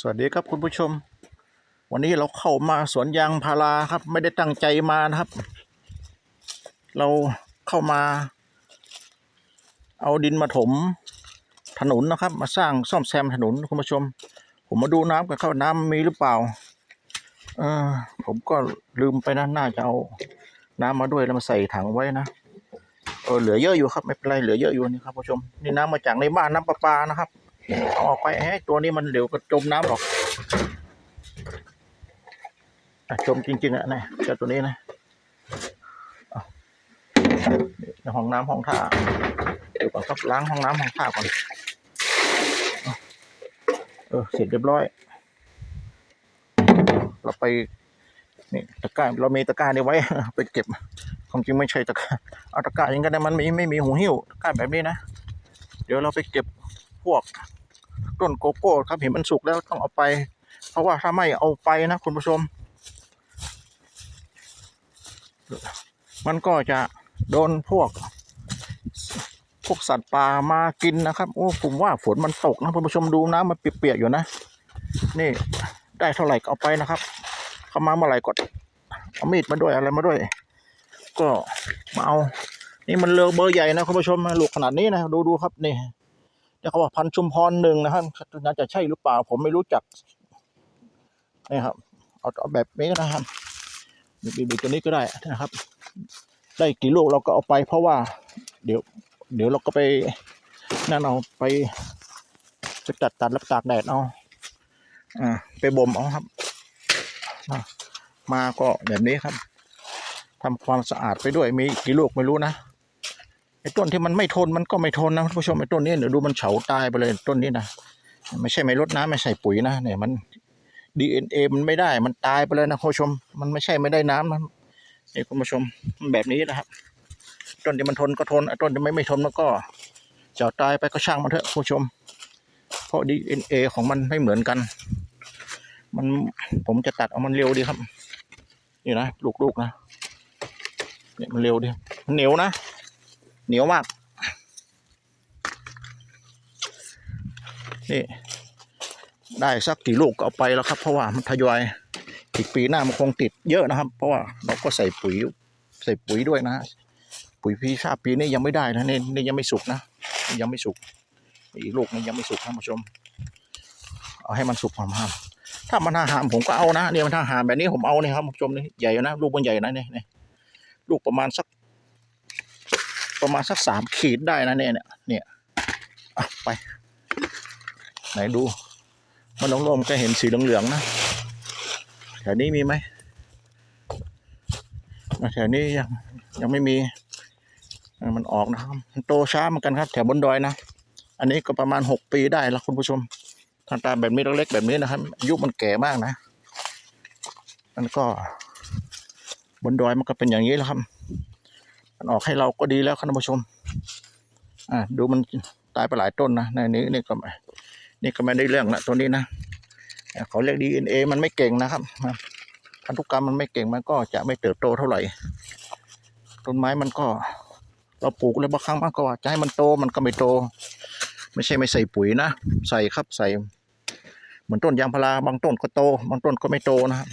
สวัสดีครับคุณผู้ชม วันนี้เราเข้ามาสวนยางพาราครับ ไม่ได้ตั้งใจมานะครับ เราเข้ามา เอาดินมาถมถนนนะครับ มาสร้างซ่อมแซมถนนคุณผู้ชม ผมมาดูน้ำกันเข้าน้ำมีหรือเปล่าเออผมก็ลืมไปนะน่าจะเอาน้ำมาด้วยแล้วมาใส่ถังไว้นะเออเหลือเยอะอยู่ครับไม่เป็นไรเหลือเยอะอยู่นี่ครับคุณผู้ชมนี่น้ำมาจากในบ้านน้ำประปานะครับ อาอกไปให้ตัวนี้มันเดี๋ยวก็จมน้ำหรอกอะจมจริงๆอะนะเจ้าตัวนี้นะในห้องน้ำห้องท่าเดี๋ยวก่อนครับล้างห้องน้ำห้องท่าก่อนเอเออเสร็จเรียบร้อย เราไปนี่ตะกร้าเรามีตะกร้านี่ไว้ ไปเก็บความจริงไม่ใช่ตะกร้าเอาตะกร้าอย่างกันนะมันไม่ไม่มีหูหิ้วตะกร้าแบบนี้นะ เดี๋ยวเราไปเก็บพวก ต้นโกโก้ครับเห็นมันสุกแล้วต้องเอาไป เพราะว่าถ้าไม่เอาไปนะคุณผู้ชม มันก็จะโดนพวก พวกสัตว์ป่ามากินนะครับโอ้ผมว่าฝนมันตกนะคุณผู้ชมดูน้ำมันเปียกๆอยู่นะ นี่ได้เท่าไหร่ก็เอาไปนะครับ เข้ามาเมื่อไหร่ก็เอามีดมาด้วยอะไรมาด้วย ก็มาเอา นี่มันเลือเบอร์ใหญ่นะคุณผู้ชมลูกขนาดนี้นะดูดูครับนี่ เขาบอกพันชุมพรหนึ่งนะครับน่าจะใช่หรือเปล่า ผมไม่รู้จักนี่ครับเอาเอาแบบนี้นะครับบีบีตัวนี้ก็ได้นะครับ ได้กี่ลูกเราก็เอาไป เพราะว่า เดี๋ยว เดี๋ยวเราก็ไปนั่นเอาไปไปตัดตัดแล้วตากแดดเอาอ่าไปบ่มเอาครับ มาก็แบบนี้ครับทำความสะอาดไปด้วยมีกี่ลูกไม่รู้นะ อ้ต้นที่มันไม่ทนมันก็ไม่ทนนะท่านผู้ชมไอ้ต้นนี้เดี๋ยวดูมันเฉาตายไปเลยต้นนี้นะไม่ใช่ไม่ลดน้ำไม่ใส่ปุ๋ยนะเนี่ยมันดีเอ็นเอมันไม่ได้มันตายไปเลยนะคุณผู้ชม มันไม่ใช่ไม่ได้น้ำนะนี่คุณผู้ชมมันแบบนี้นะครับ ต้นที่มันทนก็ทนไอ้ต้นที่ไม่ไม่ทนมันก็เฉาตายไปก็ช่างมันเถอะคุณผู้ชม เพราะดีเอ็นเอของมันไม่เหมือนกัน มันผมจะตัดเอามันเร็วดีครับ นี่นะลูกๆนะเนี่ยมันเร็วดีมันเหนียวนะ เหนียวมาก นี่ ได้สักกี่ลูกก็เอาไปแล้วครับ เพราะว่ามันทยอยอีกปีหน้ามันคงติดเยอะนะครับ เพราะว่าเราก็ใส่ปุ๋ยใส่ปุ๋ยด้วยนะ ปุ๋ยพีชาปีนี้ยังไม่ได้นะนี่นี่ยังไม่สุกนะยังไม่สุกอีกลูกนึงยังไม่สุกนผู้ชม เอาให้มันสุกหอมถ้ามันหามผมก็เอานะเนี่ยมันถ้าหามแบบนี้ผมเอาเนี่ยครับผู้ชมนี่ใหญ่นะลูกมันใหญ่นะเนี่ยลูกประมาณสัก ประมาณสักสามขีดได้นะเนี่ยเนี่ยเนี่ยไป ไหนดู มันลงๆก็เห็นสีเหลืองๆนะแถวนี้มีไหมแถวนี้ยังยังไม่มีมันออกนะครับโตช้าเหมือนกันครับ แถวบนดอยนะ อันนี้ก็ประมาณหกปีได้ล้วคุณผู้ชมทางตาแบบนี้เล็กๆแบบนี้นะครับอายุมันแก่มากนะมันก็บนดอยมันก็เป็นอย่างนี้แล้วครับ มันออกให้เราก็ดีแล้วครับท่านผู้ชม อ่าดูมันตายไปหลายต้นนะในนี้นี่ก็ไม่นี่ก็ไม่ได้เรื่องละตัวนี้นะเขาเรียกดีเอ็นเอมันไม่เก่งนะครับพันธุกรรมมันไม่เก่งมันก็จะไม่เติบโตเท่าไหร่ต้นไม้มันก็ เราปลูกเลยบางครั้งมันก็ว่าจะให้มันโตมันก็ไม่โต ไม่ใช่ไม่ใส่ปุ๋ยนะใส่ครับใส่ เหมือนต้นยางพาราบางต้นก็โต บางต้นก็ไม่โตนะครับ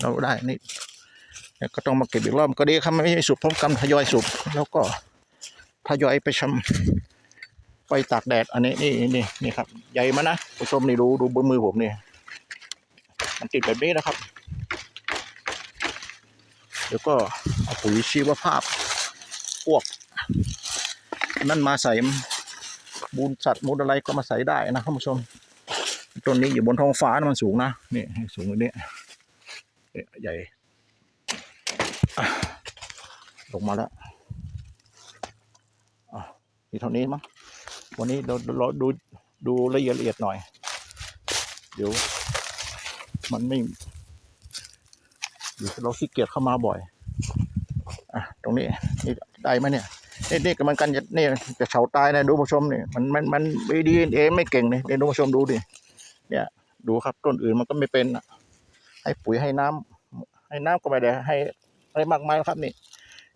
เราได้นี่ แล้วก็ต้องมาเก็บอีกรอบก็ดีครับไม่ใช่สุกพร้อมกันทยอยสุกแล้วก็ทยอยไปชำไปตากแดด อันนี้นี่นี่นี่ครับ ใหญ่มานะผู้ชมนี่ดูดูบนมือผมนี่มันติดแบบนี้นะครับ เดี๋ยวก็เอาปุ๋ยชีวภาพพวก นั่นมาใส่มูลสัตว์มูลอะไรก็มาใส่ได้นะท่านผู้ชมต้นนี้อยู่บนท้องฟ้านะมันสูงนะนี่สูงอย่างนี้ใหญ่ ลงมาแล้วอะมีเท่านี้มั้งวันนี้เราเราดูดูละเอียดละเอียดหน่อย เดี๋ยว มันไม่เดี๋ยวเราขี้เกียจเข้ามาบ่อยอะตรงนี้นี่ได้ไหมเนี่ยนี่นี่กำลังกันจะนี่จะเฉาตายนะดูผู้ชมนี่มันมันมันไม่ดีเอไม่เก่งเลยเดี๋ยวดูผู้ชมดูดิเนี่ย ดูครับต้นอื่นมันก็ไม่เป็นอะให้ปุ๋ยให้น้ำให้น้ำก็ไม่ได้ให้อะไรมากมายครับนี่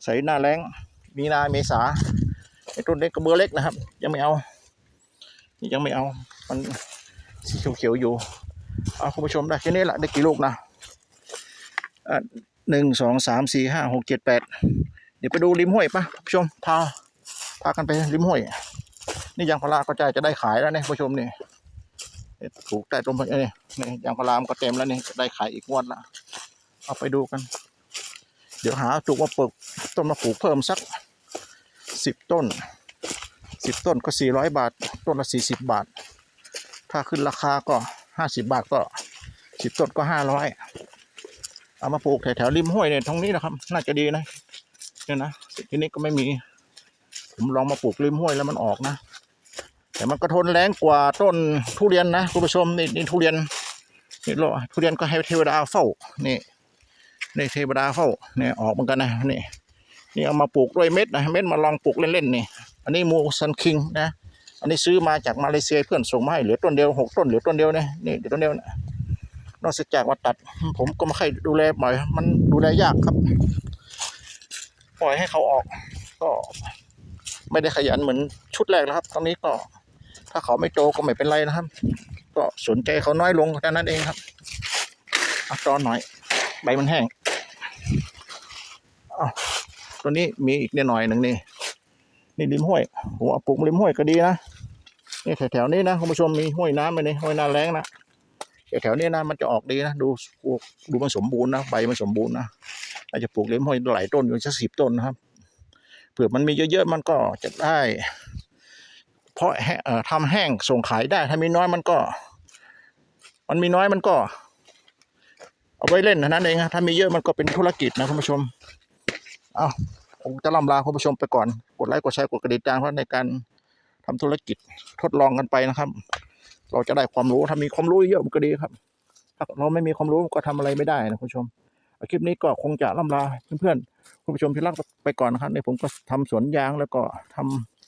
ใส่หน้าแรงมีนาเมษาไอ้ต้นเล็กกระเบือเล็กนะครับ ยังไม่เอานี่ยังไม่เอา มันสีเขียวๆอยู่เอาคุณผู้ชมได้แค่นี้แหละได้กี่ลูกนะหนึ่งสองสามสี่ห้าหกเจ็ดแปดเดี๋ยวไปดูริมห้วยปะคุณผู้ชมพาพากันไปริมห้วย นี่ยางพาราก็จะจะได้ขายแล้วเนี่ยคุณผู้ชมนี่เนี่ยปลูกแต่ต้นนี่นี่ยางพารามก็เต็มแล้วนี่จะได้ขายอีกงวดละเอาไปดูกัน เดี๋ยวหาจุกมาปลูกต้นมาปลูกเพิ่มสักสิบต้นสิบต้นก็สี่ร้อยบาท ต้นละสี่สิบบาท ถ้าขึ้นราคาก็ห้าสิบบาทก็สิบต้นก็ห้าร้อยเอามาปลูกแถวๆริมห้วยเนี่ยตรงนี้นะครับ น่าจะดีนะเนี่ยนะทีนี้ก็ไม่มี ผมลองมาปลูกริมห้วยแล้วมันออกนะ แต่มันก็ทนแรงกว่าต้นทุเรียนนะคุณผู้ชมนี่นี่ทุเรียนนี่โลทุเรียนก็ให้เทวดาเฝ้านี่ นี่เทวดาเฝ้าเนี่ยออกเหมือนกันนะนี่นี่เอามาปลูกด้วยเม็ดนะเม็ดมาลองปลูกเล่นๆนี่ อันนี้มูซันคิงนะ อันนี้ซื้อมาจากมาเลเซียเพื่อนส่งมาให้เหลือต้นเดียวหกต้นเหลือต้นเดียวเนี่ยนี่เหลือต้นเดียวนะนอกจากว่าตัด ผมก็ไม่ค่อยดูแลบ่อย มันดูแลยากครับ ปล่อยให้เขาออก ก็ไม่ได้ขยันเหมือนชุดแรกแล้วครับ ตอนนี้ก็ ถ้าเขาไม่โตก็ไม่เป็นไรนะครับ ก็สนใจเขาน้อยลงแค่นั้นเองครับอตอนหน่อย ใบมันแห้ง ตัวนี้มีอีกเนิดหน่อยหนึ่งนี่ นี่ริมห้วยผมเอาปลูกริมห้วยก็ดีนะนี่แถวๆนี้นะคุณผู้ชมมีห้วยน้ำไปนี่ห้วยนาแรงนะแถวๆนี้นะมันจะออกดีนะดูดูมันสมบูรณ์นะใบมันสมบูรณ์นะอาจจะปลูกริมห้วยหลายต้นอยู่สักสิบต้นนะครับเผื่อมันมีเยอะๆมันก็จะได้ เพราะทำแห้งส่งขายได้ถ้ามีน้อยมันก็ มันมีน้อยมันก็ เอาไว้เล่นนั้นเองถ้ามีเยอะมันก็เป็นธุรกิจนะคุณผู้ชมเอาผมจะล่ำลาคุณผู้ชมไปก่อน กดไลค์กดแชร์กดกระดิ่งแจ้งเพราะในการทำธุรกิจทดลองกันไปนะครับ เราจะได้ความรู้ถ้ามีความรู้เยอะมันก็ดีครับ ถ้าเราไม่มีความรู้ก็ทำอะไรไม่ได้นะคุณผู้ชมคลิปนี้ก็คงจะล่ำลาเพื่อนๆคุณผู้ชมที่รักไปก่อนนะครับในผมก็ทำสวนยางแล้วก็ท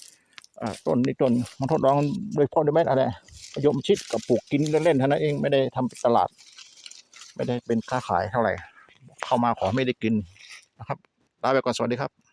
ำอ่าต้นนี่ต้นมันทดลองโดยพ่อโดยแม่อะไรยมชิดกับปลูกกินเล่นๆเท่านั้นเองไม่ได้ทำเป็นตลาด ไม่ได้เป็นค้าขายเท่าไหร่ เข้ามาขอไม่ได้กินนะครับลาไปก่อนสวัสดีครับ